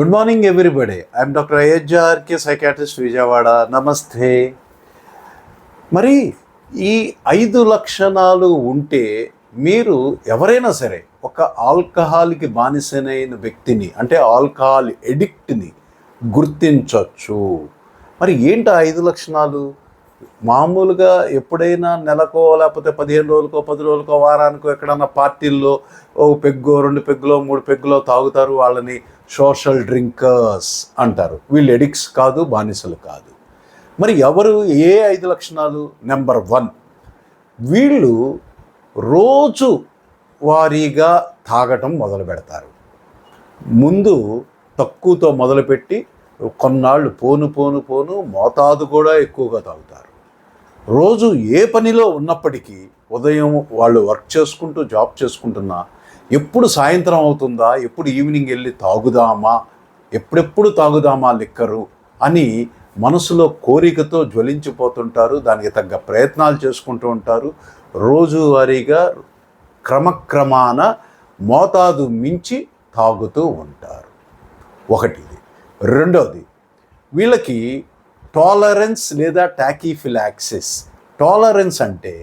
Good morning everybody I'm doctor Ayodhyarke psychiatrist Vijayawada నమస్తే మరి ఈ ఐదు లక్షణాలు ఉంటే మీరు ఎవరైనా సరే ఒక ఆల్కహాల్కి బానిసనైన వ్యక్తిని అంటే ఆల్కహాల్ ఎడిక్ట్ని గుర్తించవచ్చు మరి ఏంటి ఐదు లక్షణాలు? మామూలుగా ఎప్పుడైనా నెలకో లేకపోతే పదిహేను రోజులకో పది రోజులకో వారానికో ఎక్కడన్నా పార్టీల్లో ఓ పెగ్గో రెండు పెగ్గులో మూడు పెగ్గులో తాగుతారు వాళ్ళని సోషల్ డ్రింకర్స్ అంటారు. వీళ్ళు ఎడిక్ట్స్ కాదు బానిసలు కాదు. మరి ఎవరు ఏ ఐదు లక్షణాలు? నెంబర్ వన్ వీళ్ళు రోజు వారీగా తాగటం మొదలు పెడతారు. ముందు తక్కువతో మొదలుపెట్టి కొన్నాళ్ళు పోను పోను పోను మోతాదు కూడా ఎక్కువగా తాగుతారు. రోజు ఏ పనిలో ఉన్నప్పటికీ ఉదయం వాళ్ళు వర్క్ చేసుకుంటూ జాబ్ చేసుకుంటున్నా ఎప్పుడు సాయంత్రం అవుతుందా ఎప్పుడు ఈవినింగ్ వెళ్ళి తాగుదామా ఎప్పుడెప్పుడు తాగుదామా లిక్కరు అని మనసులో కోరికతో జ్వలించిపోతుంటారు దానికి తగ్గ ప్రయత్నాలు చేసుకుంటూ ఉంటారు. రోజువారీగా క్రమక్రమాన మోతాదు మించి తాగుతూ ఉంటారు. ఒకటిది. రెండోది వీళ్ళకి టాలరెన్స్ లేదా టాకీఫిలాక్సిస్ టాలరెన్స్ అంటే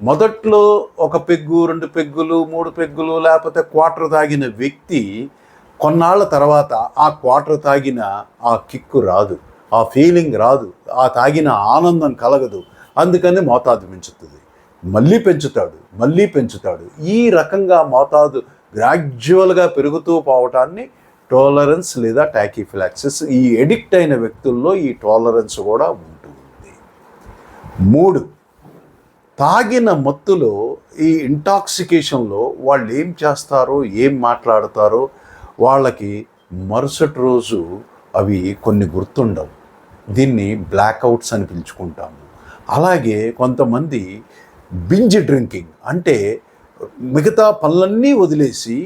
మొదట్లో ఒక పెగ్గు రెండు పెగ్గులు మూడు పెగ్గులు లేకపోతే క్వార్టర్ తాగిన వ్యక్తి కొన్నాళ్ళ తర్వాత ఆ క్వార్టర్ తాగిన ఆ కిక్కు రాదు ఆ ఫీలింగ్ రాదు ఆ తాగిన ఆనందం కలగదు. అందుకని మోతాదు పెంచుతుంది. మళ్ళీ పెంచుతాడు మళ్ళీ పెంచుతాడు. ఈ రకంగా మోతాదు గ్రాడ్యువల్గా పెరుగుతూ పోవటాన్ని టాలరెన్స్ లేదా టాకీఫిలాక్సిస్ ఈ ఎడిక్ట్ అయిన వ్యక్తుల్లో ఈ టాలరెన్స్ కూడా ఉంటుంది. మూడు తాగిన మత్తులో ఈ ఇంటాక్సికేషన్లో వాళ్ళు ఏం చేస్తారో ఏం మాట్లాడతారో వాళ్ళకి మరుసటి రోజు అవి కొన్ని గుర్తుండవు. దీన్ని బ్లాక్అవుట్స్ అని పిలుచుకుంటాము. అలాగే కొంతమంది బింజ్ డ్రింకింగ్ అంటే మిగతా పనులన్నీ వదిలేసి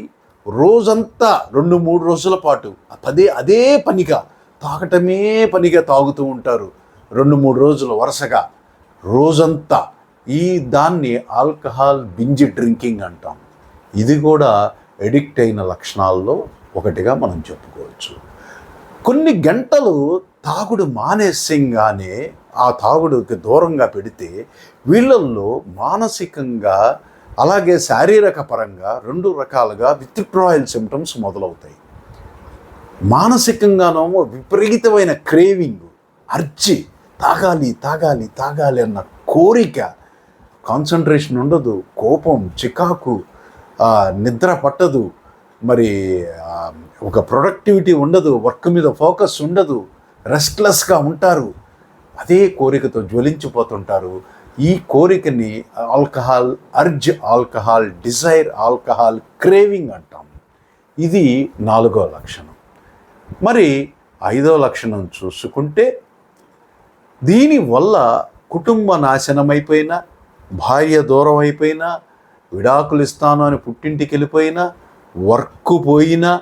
రోజంతా రెండు మూడు రోజుల పాటు పదే అదే పనిగా తాగటమే పనిగా తాగుతూ ఉంటారు. రెండు మూడు రోజులు వరుసగా రోజంతా ఈ దాన్ని ఆల్కహాల్ బింజి డ్రింకింగ్ అంటాం. ఇది కూడా ఎడిక్ట్ అయిన లక్షణాల్లో ఒకటిగా మనం చెప్పుకోవచ్చు. కొన్ని గంటలు తాగుడు మానేసంగానే ఆ తాగుడుకి దూరంగా పెడితే వీళ్ళల్లో మానసికంగా అలాగే శారీరక పరంగా రెండు రకాలుగా విత్డ్రాయల్ సిమ్టమ్స్ మొదలవుతాయి. మానసికంగానేమో విపరీతమైన క్రేవింగ్ అర్చి తాగాలి తాగాలి తాగాలి అన్న కోరిక కాన్సన్ట్రేషన్ ఉండదు కోపం చికాకు నిద్ర పట్టదు మరి ఒక ప్రొడక్టివిటీ ఉండదు వర్క్ మీద ఫోకస్ ఉండదు రెస్ట్లెస్గా ఉంటారు అదే కోరికతో జ్వలించిపోతుంటారు ఈ కోరికని alcohol urge alcohol desire alcohol craving అంటాం. ఇది నాలుగో లక్షణం. మరి ఐదో లక్షణం చూసుకుంటే దీనివల్ల కుటుంబ నాశనం అయిపోయినా భార్య దూరం అయిపోయినా విడాకులు ఇస్తాను అని పుట్టింటికి వెళ్ళిపోయినా వర్క్ పోయినా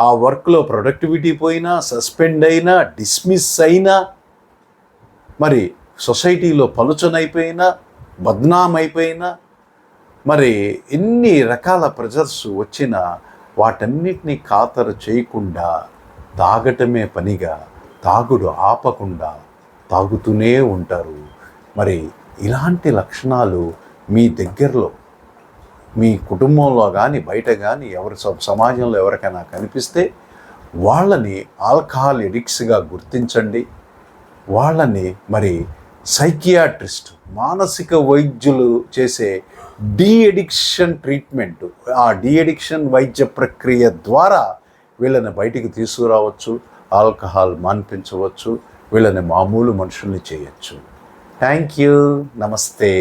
ఆ వర్క్లో ప్రొడక్టివిటీ పోయినా సస్పెండ్ అయినా డిస్మిస్ అయినా మరి సొసైటీలో పలుచనైపోయినా బద్నామైపోయినా మరి ఎన్ని రకాల ప్రెజర్స్ వచ్చినా వాటన్నిటినీ ఖాతరు చేయకుండా తాగటమే పనిగా తాగుడు ఆపకుండా తాగుతూనే ఉంటారు. మరి ఇలాంటి లక్షణాలు మీ దగ్గరలో మీ కుటుంబంలో కానీ బయట కానీ ఎవరి స- సమాజంలో ఎవరికైనా కనిపిస్తే వాళ్ళని ఆల్కహాల్ ఎడిక్స్గా గుర్తించండి. వాళ్ళని మరి సైకియాట్రిస్ట్ మానసిక వైద్యులు చేసే డిఎడిక్షన్ ట్రీట్మెంట్ ఆ డీఎడిక్షన్ వైద్య ప్రక్రియ ద్వారా వీళ్ళని బయటికి తీసుకురావచ్చు ఆల్కహాల్ మాన్పించవచ్చు వీళ్ళని మామూలు మనుషుల్ని చేయొచ్చు. Thank you. నమస్తే.